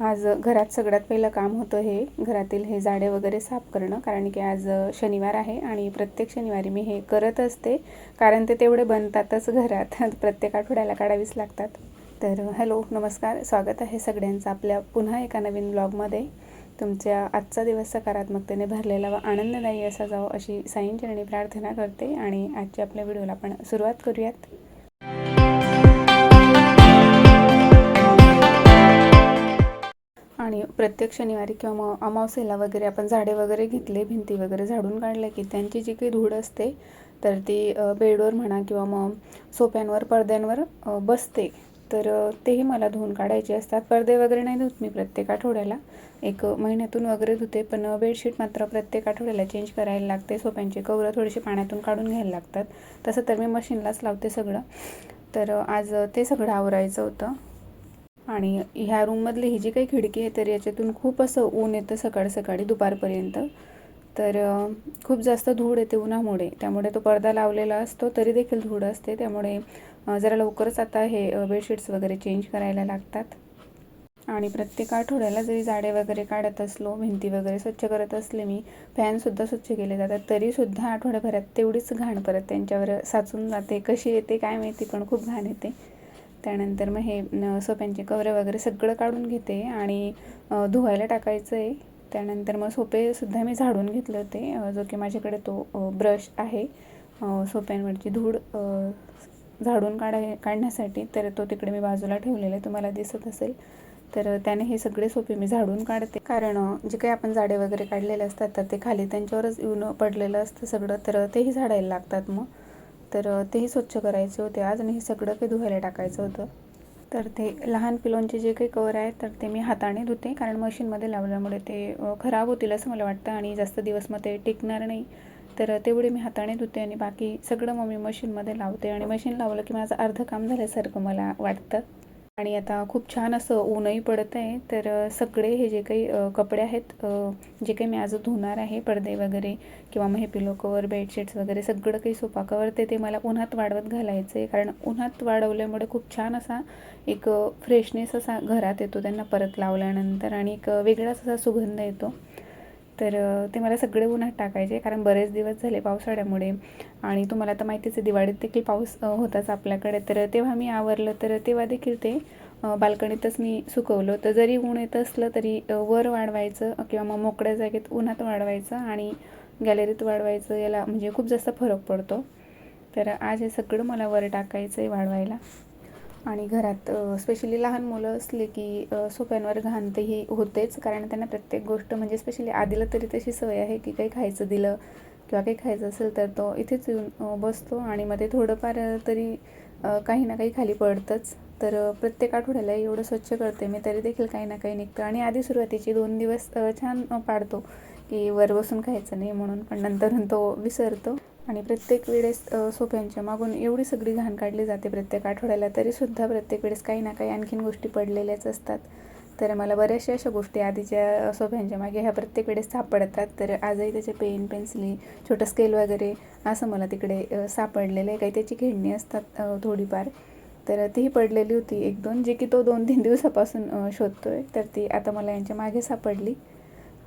आज घरात सगळ्यात पहिलं काम होतं हे घरातील हे जाडे वगैरे साफ करणं कारण की आज शनिवार आहे आणि प्रत्येक शनिवारी मी हे करत असते कारण ते तेवढे बनतातच घरात. प्रत्येक आठवड्याला काढावीच लागतात. तर हॅलो नमस्कार स्वागत आहे सगळ्यांचं आपल्या पुन्हा एका नवीन ब्लॉगमध्ये. तुमच्या आजचा दिवस सकारात्मकतेने भरलेला व आनंददायी असा जावं अशी साईंचरणी प्रार्थना करते आणि आजच्या आपल्या व्हिडिओला आपण सुरुवात करूयात. प्रत्येक शनिवारी किंवा मग अमावस्येला वगैरे आपण झाडे वगैरे घेतले भिंती वगैरे झाडून काढले की त्यांची जी काही धूळ असते तर ती बेडवर म्हणा किंवा मग सोप्यांवर पडद्यांवर बसते. तर तेही मला धुवून काढायचे असतात. पडदे वगैरे नाही धुत मी प्रत्येक आठवड्याला. एक महिन्यातून वगैरे धुते पण बेडशीट मात्र प्रत्येक आठवड्याला चेंज करायला लागते. सोप्यांची कवरं थोडीशी पाण्यातून काढून घ्यायला लागतात. तसं तर मी मशीनलाच लावते सगळं. तर आज ते सगळं आवरायचं होतं. आणि ह्या रूममधली ही जी काही खिडकी आहे तर याच्यातून खूप असं ऊन येतं सकाळ सकाळी दुपारपर्यंत. तर खूप जास्त धूळ येते उन्हामुळे. त्यामुळे तो पडदा लावलेला असतो तरी देखील धूळ असते. त्यामुळे जरा लवकरच आता हे बेडशीट्स वगैरे चेंज करायला लागतात. आणि प्रत्येक आठवड्याला जरी जाडे वगैरे काढत असलो भिंती वगैरे स्वच्छ करत असले मी फॅनसुद्धा स्वच्छ केले जातात. तरीसुद्धा आठवड्याभरात तेवढीच घाण परत त्यांच्यावर साचून जाते. कशी येते काय माहिती पण खूप घाण येते. त्यानंतर मग हे सोप्यांचे कवरे वगैरे सगळं काढून घेते आणि धुवायला टाकायचं आहे त्यानंतर मग सोपेसुद्धा मी झाडून घेतले होते. जो की माझ्याकडे तो ब्रश आहे. सोप्यांवरची धूळ झाडून काढाय काढण्यासाठी. तर तो तिकडे मी बाजूला ठेवलेला आहे. तुम्हाला दिसत असेल. तर त्याने हे सगळे सोपे मी झाडून काढते. कारण जे काही आपण झाडे वगैरे काढलेले असतात तर ते खाली त्यांच्यावरच येऊन पडलेलं असतं सगळं. तर तेही झाडायला लागतात मग. तर तेही स्वच्छ करायचे होते आज आणि हे सगळं काही धुवायला टाकायचं होतं. तर ते लहान पिलोंचे जे काही कवर आहेत तर ते मी हाताने धुते कारण मशीनमध्ये लावल्यामुळे ते खराब होतील असं मला वाटतं आणि जास्त दिवस मग ते टिकणार नाही. तर तेवढे मी हाताने धुते आणि बाकी सगळं मग मी मशीनमध्ये लावते आणि मशीन लावलं की माझं अर्धं काम झाल्यासारखं मला वाटतं. आणि आता खूप छान असं ऊनही पडत आहे. तर सगळे हे जे काही कपडे आहेत जे काही मी आज धुणार आहे पडदे वगैरे किंवा मग हे पिलो कवर बेडशीट्स वगैरे सगळं काही सोपा कवर ते ते मला उन्हात वाढवत घालायचं आहे कारण उन्हात वाढवल्यामुळे खूप छान असा एक फ्रेशनेस असा घरात येतो त्यांना परत लावल्यानंतर आणि एक वेगळाच असा सुगंध येतो. तर ते मला सगळे उन्हात टाकायचे कारण बरेच दिवस झाले पावसाळ्यामुळे आणि तुम्हाला तर माहितीच आहे दिवाळीत देखील पाऊस होताच आपल्याकडे. तर तेव्हा मी आवरलं तर तेव्हा देखील ते बाल्कनीतच मी सुकवलं तर जरी ऊन येत असलं तरी वर वाढवायचं किंवा मग मोकळ्या जागेत उन्हात वाढवायचं आणि गॅलरीत वाढवायचं याला म्हणजे खूप जास्त फरक पडतो. तर आज हे सगळं मला वर टाकायचं आहे वाढवायला. आणि घरात स्पेशली लहान मुलं असले की सोप्यांवर सोफ्यांवर घाण तर ही होतेच. कारण त्यांना प्रत्येक गोष्ट म्हणजे स्पेशली आधीला तरी तशी सवय आहे की काही खायचं दिलं किंवा काही खायचं असेल तर तो इथेच येऊन बसतो आणि मग ते थोडंफार तरी काही ना काही खाली पडतंच. तर प्रत्येक आठवड्याला एवढं स्वच्छ करते मी तरी देखील काही ना काही निघतं. आणि आधी सुरुवातीचे दोन दिवस छान पाडतो की वर बसून खायचं नाही म्हणून पण नंतरून तो विसरतो. आणि प्रत्येक वेळेस सोप्यांच्या सोफ्यांच्या मागून एवढी सगळी घाण काढली जाते प्रत्येक आठवड्याला तरीसुद्धा प्रत्येक वेळेस काही ना काही आणखीन गोष्टी पडलेल्याच असतात. तर मला बऱ्याचशा अशा गोष्टी आधीच्या सोफ्यांच्या मागे ह्या प्रत्येक वेळेस सापडतात. तर आजही त्याचे पेन पेन्सिली छोटं स्केल वगैरे असं मला तिकडे सापडलेलं आहे. काही त्याची खेळणी असतात थोडीफार. तर तीही पडलेली होती एक दोन जे की तो दोन तीन दिवसापासून शोधतो आहे तर ती आता मला यांच्या मागे सापडली.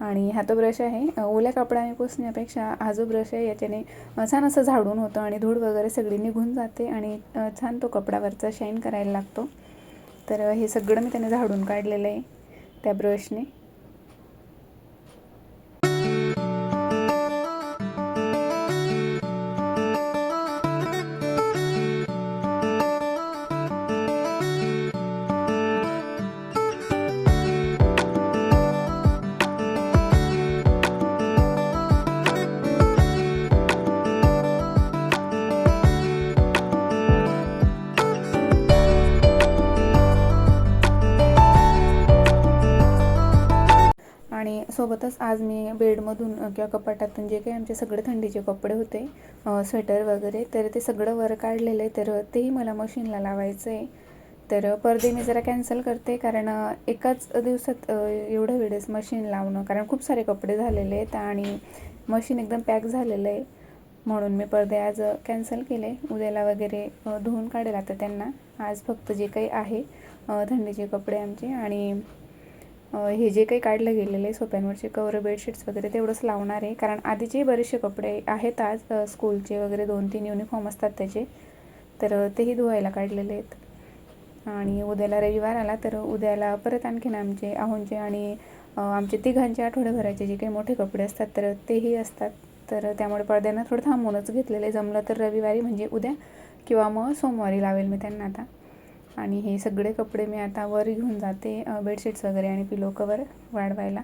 आणि हा तो ब्रश आहे. ओल्या कपड्याने पुसण्यापेक्षा हा जो ब्रश आहे याच्याने छान असं झाडून होतं आणि धूळ वगैरे सगळी निघून जाते आणि छान तो कपड्यावरचा शाईन करायला लागतो. तर हे सगळं मी त्याने झाडून काढलेलं आहे त्या ब्रशने सोबतच आज मी बेडमधून किंवा कपाटातून जे काही आमचे सगळे थंडीचे कपडे होते स्वेटर वगैरे तर ते सगळं वर काढलेलं आहे तर तेही मला मशीनला लावायचं आहे तर पडदे मी जरा कॅन्सल करते कारण एकाच दिवसात एवढं वेळेस मशीन लावणं कारण खूप सारे कपडे झालेले आहेत आणि मशीन एकदम पॅक झालेलं आहे. म्हणून मी पडदे आज कॅन्सल केले. उद्याला वगैरे धुवून काढेल आता त्यांना. आज फक्त जे काही आहे थंडीचे कपडे आमचे आणि हे जे काही काढलं गेलेलं आहे सोप्यांवरचे कवर बेडशीट्स वगैरे तेवढंच लावणार आहे. कारण आधीचे बरेचसे कपडे आहेत आज स्कूलचे वगैरे दोन तीन युनिफॉर्म असतात त्याचे. तर तेही धुवायला काढलेले आहेत. आणि उद्याला रविवार आला तर उद्याला परत आणखीन आमचे आहोंचे आणि आमचे तिघांचे आठवडेभराचे जे काही मोठे कपडे असतात तर तेही असतात. तर त्यामुळे पडद्यांना थोडं थांबूनच घेतलेले जमलं तर रविवारी म्हणजे उद्या किंवा मग सोमवारी लावेल मी त्यांना आता. आणि हे सगळे कपडे मी आता वर घेऊन जाते बेडशीट्स वगैरे आणि पिलो कवर वाढवायला.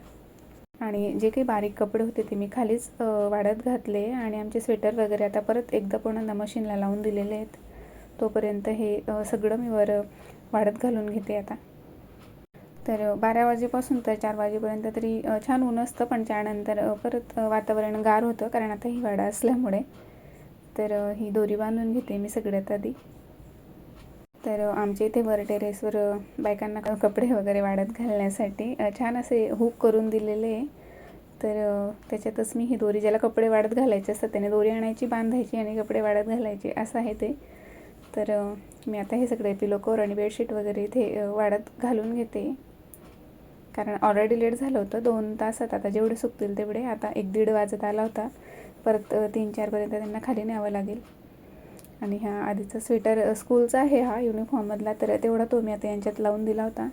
आणि जे काही बारीक कपडे होते ते मी खालीच वाढत घातले आणि आमचे स्वेटर वगैरे आता परत एकदा पूर्ण मशीनला लावून दिलेले आहेत. तोपर्यंत हे सगळं मी वर वाढत घालून घेते आता. तर बारा वाजेपासून तर चार वाजेपर्यंत तरी छान ऊन असतं पण त्यानंतर परत वातावरण गार होतं कारण आता ही वाडा असल्यामुळे. तर ही दोरी बांधून घेते मी सगळ्यात आधी. तर आमच्या इथे वर टेरेसवर बायकांना कपडे वगैरे वाढत घालण्यासाठी छान असे हुक करून दिलेले आहे. तर त्याच्यातच मी ही दोरी ज्याला कपडे वाढत घालायचे असतात त्याने दोरी आणायची बांधायची आणि कपडे वाढत घालायचे असं आहे ते. तर मी आता हे सगळे पिलो कवर आणि बेडशीट वगैरे इथे वाढत घालून घेते. कारण ऑलरेडी लेट झालं होतं दोन तासात आता जेवढे सुकतील तेवढे आता एक दीड वाजत आला होता. परत तीन चारपर्यंत त्यांना खाली न्यावं लागेल. आणि ह्या आधीचा स्वेटर स्कूलचा आहे हा युनिफॉर्ममधला तर तेवढा तो मी आता यांच्यात लावून दिला होता.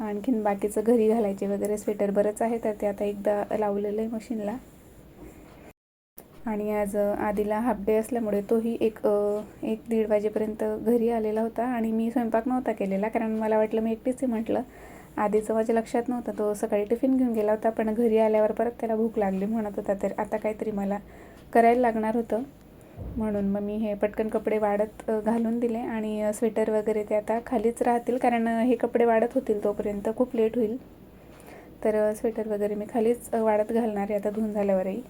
आणखीन बाकीचं घरी घालायचे वगैरे स्वेटर बरंच आहे तर ते आता एकदा लावलेलं आहे मशीनला. आणि आज आधीला हाफ डे असल्यामुळे तोही एक एक दीड वाजेपर्यंत घरी आलेला होता आणि मी स्वयंपाक नव्हता केलेला कारण मला वाटलं मी एकटीच आहे म्हटलं. आधीचं माझ्या लक्षात नव्हतं तो सकाळी टिफिन घेऊन गेला होता पण घरी आल्यावर परत त्याला भूक लागली म्हणत होता तर आता काहीतरी मला करायला लागणार होतं. म्हणून मग मी हे पटकन कपडे वाढत घालून दिले आणि स्वेटर वगैरे ते आता खालीच राहतील कारण हे कपडे वाढत होतील तोपर्यंत खूप लेट होईल. तर स्वेटर वगैरे मी खालीच वाढत घालणार आहे आता धुवून झाल्यावरही.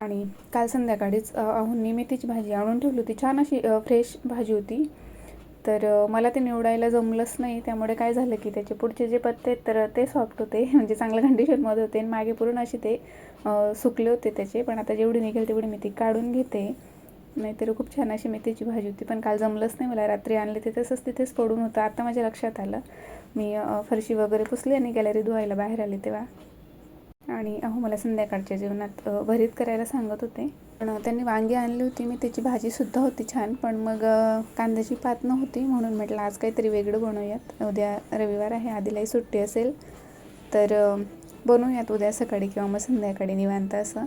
आणि काल संध्याकाळीच अहून आहोंनी मेथीची भाजी आणून ठेवली होती. छान अशी फ्रेश भाजी होती. तर मला ते निवडायला जमलंच नाही. त्यामुळे काय झालं की त्याचे पुढचे जे पत्ते आहेत तर ते सॉफ्ट होते. म्हणजे चांगल्या कंडिशनमध्ये होते आणि मागे पूर्ण असे ते सुकले होते त्याचे. पण आता जेवढी निघेल तेवढी मी ती काढून घेते. नाहीतर खूप छान अशी मेथीची भाजी होती. पण काल जमलंच नाही मला. रात्री आणले ते तसंच तिथेच पडून होतं. आता माझ्या लक्षात आलं. मी फरशी वगैरे पुसली आणि गॅलरी धुवायला बाहेर आले तेव्हा. आणि अहो मला संध्याकाळच्या जेवणात भरीत करायला सांगत होते. पण त्यांनी वांगी आणली होती. मी त्याची भाजीसुद्धा होती छान. पण मग कांद्याची पात नव्हती म्हणून म्हटलं आज काहीतरी वेगळं बनवूयात. उद्या रविवार आहे आधीलाही सुट्टी असेल. तर बनवूयात उद्या सकाळी किंवा मग संध्याकाळी निवांत असं.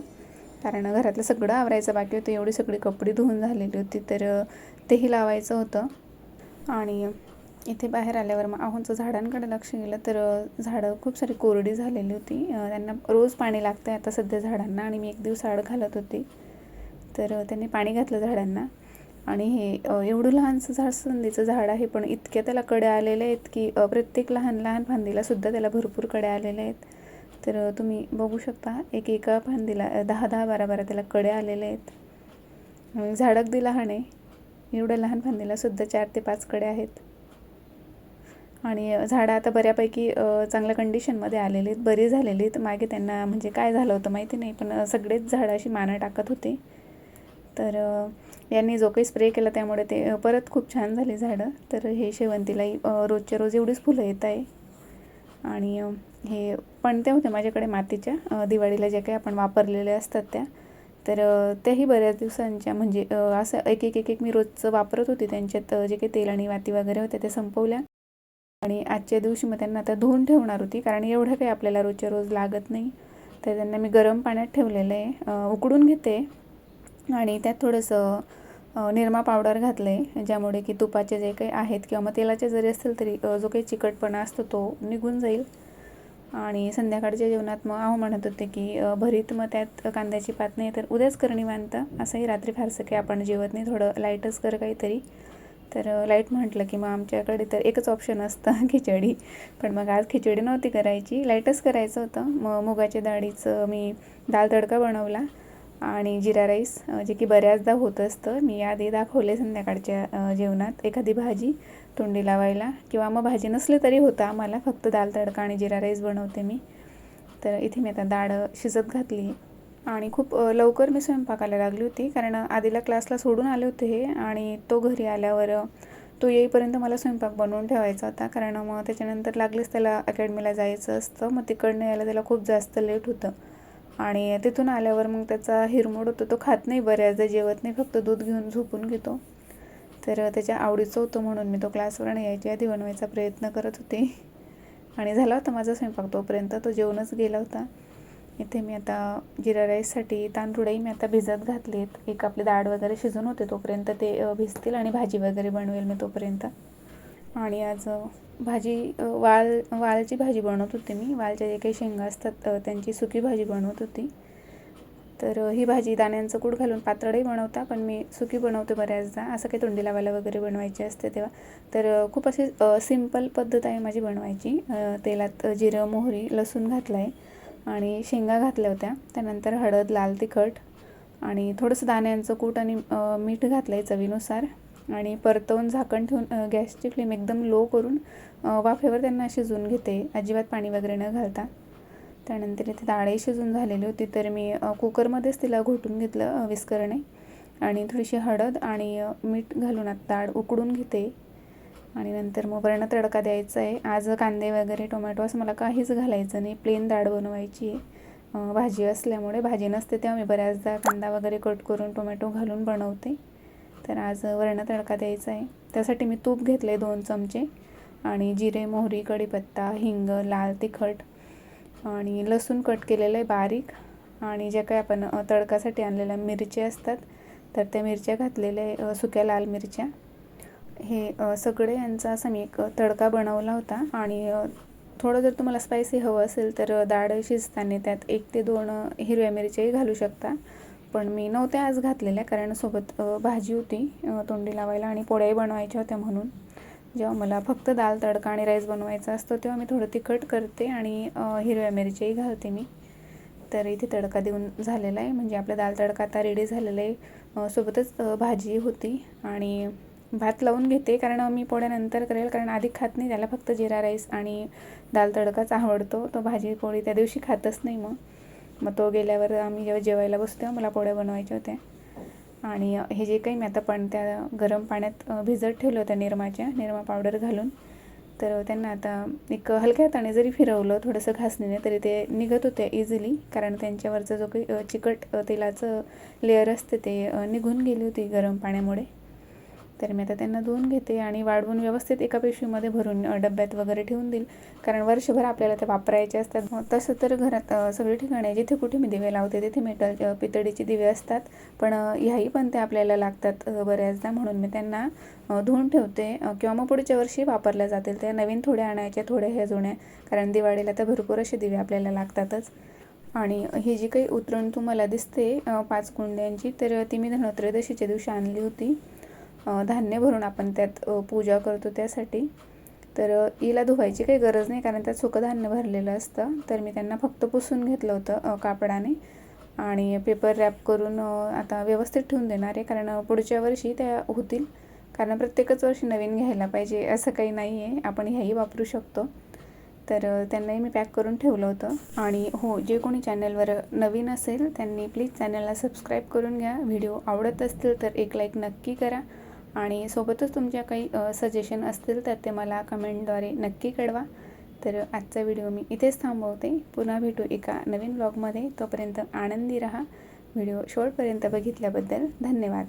कारण घरातलं सगळं आवरायचं बाकी होतं. एवढी सगळी कपडे धुवून झालेली होती. तर तेही लावायचं होतं. आणि इथे बाहेर आल्यावर मग आहोंचं झाडांकडे लक्ष गेलं तर झाडं खूप सारी कोरडी झालेली होती. त्यांना रोज पाणी लागतं आहे आता सध्या झाडांना आणि मी एक दिवस आड घालत होती. तर त्यांनी पाणी घातलं झाडांना. आणि हे एवढं लहानसं झाड संधीचं झाड आहे पण इतक्या त्याला कड्या आलेल्या आहेत की प्रत्येक लहान लहान फांदीला सुद्धा त्याला भरपूर कड्या आलेल्या आहेत. तर तुम्ही बघू शकता एक एका फांदीला दहा दहा बारा बारा त्याला कड्या आलेल्या आहेत. झाड अगदी लहान आहे. एवढ्या लहान फांदीला सुद्धा चार ते पाच कड्या आहेत. आणि झाडं आता बऱ्यापैकी चांगल्या कंडिशनमध्ये आलेली आहेत बरी झालेली आहेत. मागे त्यांना म्हणजे काय झालं होतं माहिती नाही पण सगळेच झाडं अशी मानं टाकत होते. तर यांनी जो काही स्प्रे केला त्यामुळे ते परत खूप छान झाली झाडं. तर हे शेवंतीलाही रोजच्या रोज एवढीच फुलं येत आहे. आणि हे हे पणत्या होत्या माझ्याकडे मातीच्या दिवाळीला ज्या काही आपण वापरलेल्या असतात त्या. तर त्याही बऱ्याच दिवसांच्या म्हणजे असं एक एक एक एक मी रोजचं वापरत होते त्यांच्यात जे काही तेल आणि वाती वगैरे होत्या त्या संपवल्या. आणि आजच्या दिवशी मग त्यांना आता धुवून ठेवणार होती कारण एवढं काही आपल्याला रोजच्या रोज लागत नाही. तर त्यांना मी गरम पाण्यात ठेवलेलं आहे उकडून घेते. आणि त्यात थोडंसं निरमा पावडर घातलं आहे ज्यामुळे की तुपाचे जे काही आहेत किंवा मग तेलाचे जरी असतील तरी जो काही चिकटपणा असतो तो निघून जाईल. आणि संध्याकाळच्या जेवणात मग आहो म्हणत होते की भरीत मग त्यात कांद्याची पात नाही तर उद्याच करणी मानतं. असंही रात्री फारसं काही आपण जेवत नाही थोडं लाईटच कर काहीतरी. तर लाइट म्हटलं की मग आमच्याकडे तर एकच ऑप्शन असतं खिचडी. पण मग आज खिचडी नव्हती करायची लाईटच करायचं होतं. मग मुगाच्या डाळीचं मी दाल तडका बनवला. आणि जिरा राईस जे की बऱ्याचदा होत असतं. मी आधी दाखवले संध्याकाळच्या जेवणात. एखादी भाजी तोंडी लावायला किंवा मग भाजी नसली तरी होतं आम्हाला. फक्त दाल तडका आणि जिरा राईस बनवते मी. तर इथे मी आता डाळ शिजत घातली. आणि खूप लवकर मी स्वयंपाकाला लागली होती कारण आधीला क्लासला सोडून आले होते हे. आणि तो घरी आल्यावर तो येईपर्यंत मला स्वयंपाक बनवून ठेवायचा होता. कारण मग त्याच्यानंतर लागलीच त्याला अकॅडमीला जायचं असतं. मग तिकडनं यायला त्याला खूप जास्त लेट होतं. आणि तिथून आल्यावर मग त्याचा हिरमोड होतो तो खात नाही बऱ्याचदा जेवत नाही फक्त दूध घेऊन झोपून घेतो. तर त्याच्या आवडीचं होतं म्हणून मी तो क्लासवर यायच्या आधी बनवायचा प्रयत्न करत होते. आणि झाला होता माझा स्वयंपाक तोपर्यंत तो जेवणच गेला होता. इथे मी आता जिरा राईससाठी तांदूळही मी आता भिजत घातलेत. एक आपली डाळ वगैरे शिजून होते तोपर्यंत ते भिजतील आणि भाजी वगैरे बनवेल मी तोपर्यंत. आणि आज भाजी वाल वालची भाजी बनवत होते मी. वालच्या जे काही शेंगा असतात त्यांची सुकी भाजी बनवत होती. तर ही भाजी दाण्यांचं कूट घालून पातळही बनवता पण मी सुकी बनवते बऱ्याचदा. असं काही तोंडी लावायला वगैरे बनवायची असते तेव्हा. तर खूप अशी सिंपल पद्धत आहे माझी बनवायची. तेलात जिरं मोहरी लसूण घातलं आहे आणि शेंगा घातल्या होत्या. त्यानंतर हळद लाल तिखट आणि थोडंसं दाण्यांचं कूट आणि मीठ घातलं आहे चवीनुसार. आणि परतवून झाकण ठेवून गॅसची फ्लेम एकदम लो करून वाफेवर त्यांना शिजवून घेते अजिबात पाणी वगैरे न घालता. त्यानंतर इथे डाळे शिजून झालेली होती तर मी कुकरमध्येच तिला घोटून घेतलं विस्करणे. आणि थोडीशी हळद आणि मीठ घालून आता डाळ उकडून घेते. आणि नंतर मग वरण तडका द्यायचा आहे. आज कांदे वगैरे टोमॅटो असं मला काहीच घालायचं नाही. प्लेन डाळ बनवायची आहे. भाजी असल्यामुळे भाजी नसते तेव्हा मी बऱ्याचदा कांदा वगैरे कट करून टोमॅटो घालून बनवते. तर आज वरण तडका द्यायचा आहे. त्यासाठी मी तूप घेतले दोन चमचे आणि जिरे मोहरी कढीपत्ता हिंग लाल तिखट आणि लसूण कट केलेलं आहे बारीक. आणि ज्या काही आपण तडकासाठी आणलेल्या मिरच्या असतात तर त्या मिरच्या घातलेल्या आहे सुक्या लाल मिरच्या. हे सगळे यांचा असा मी एक तडका बनवला होता आणि थोडं जर तुम्हाला स्पायसी हवं असेल तर डाळ शिजताना त्यात एक ते दोन हिरव्या मिरच्याही घालू शकता. पण मी नव्हत्या आज घातलेल्या कारण सोबत भाजी होती तोंडी लावायला आणि पोळ्याही बनवायच्या होत्या म्हणून. जेव्हा मला फक्त दाल तडका आणि राईस बनवायचा असतो तेव्हा मी थोडं तिखट करते आणि हिरव्या मिरच्याही घालते मी. तर इथे तडका देऊन झालेला आहे. म्हणजे आपला दाल तडका आता रेडी झालेला आहे. सोबतच भाजी होती आणि भात लावून घेते कारण मी पोळ्यानंतर करेल कारण आधी खात नाही. त्याला फक्त जिरा राईस आणि दाल तडकाच आवडतो. तो भाजी पोळी त्या दिवशी खातच नाही मग. मग तो गेल्यावर आम्ही जेव्हा जेवायला बसतो तेव्हा मला पोळ्या बनवायच्या होत्या. आणि हे जे काही मी आता पण त्या गरम पाण्यात भिजत ठेवलं होत्या निरमाच्या निरमा पावडर घालून तर त्यांना आता एक हलक्या हाताने जरी फिरवलं थोडंसं घासणीने तरी ते निघत होते इझिली कारण त्यांच्यावरचं जो काही चिकट तेलाचं लेअर असते ते निघून गेली होती गरम पाण्यामुळे. तर मी आता त्यांना धुवून घेते आणि वाढवून व्यवस्थित एका पिशवीमध्ये भरून डब्यात वगैरे ठेवून देईल. कारण वर्षभर आपल्याला ते वापरायचे असतात. मग तसं तर घरात सगळी ठिकाणी जिथे कुठे मी दिवे लावते तिथे मेटल पितळीचे दिवे असतात. पण ह्याही पण ते आपल्याला लागतात बऱ्याचदा. म्हणून मी त्यांना धुवून ठेवते. किंवा मग पुढच्या वर्षी वापरल्या जातील. त्या नवीन थोड्या आणायच्या थोड्या ह्या जुन्या. कारण दिवाळीला तर भरपूर असे दिवे आपल्याला लागतातच. आणि ही जी काही उतरण तुम्हाला दिसते पाच कुंड्यांची तर ती मी धनत्रयोदशीच्या दिवशी आणली होती. धान्य भरून आपण त्यात पूजा करतो त्यासाठी. तर इला हिला धुवायची काही गरज नाही कारण त्यात सुकं धान्य भरलेलं असतं. तर मी त्यांना फक्त पुसून घेतलं होतं कापडाने. आणि पेपर रॅप करून आता व्यवस्थित ठेवून देणार आहे कारण पुढच्या वर्षी त्या होतील. कारण प्रत्येकच वर्षी नवीन घ्यायला पाहिजे असं काही नाही आहे आपण ह्याही वापरू शकतो. तर त्यांनाही मी पॅक करून ठेवलं होतं. आणि हो जे कोणी चॅनलवर नवीन असेल त्यांनी प्लीज चॅनलला सबस्क्राईब करून घ्या. व्हिडिओ आवडत असतील तर एक लाईक नक्की करा. आणि सोबतच तुमच्या काही सजेशन असतील तर ते मला कमेंटद्वारे नक्की कळवा. तर आजचा व्हिडिओ मी इथेच थांबवते. पुन्हा भेटू एका नवीन ब्लॉगमध्ये तोपर्यंत आनंदी रहा. व्हिडिओ शेवटपर्यंत बघितल्याबद्दल धन्यवाद.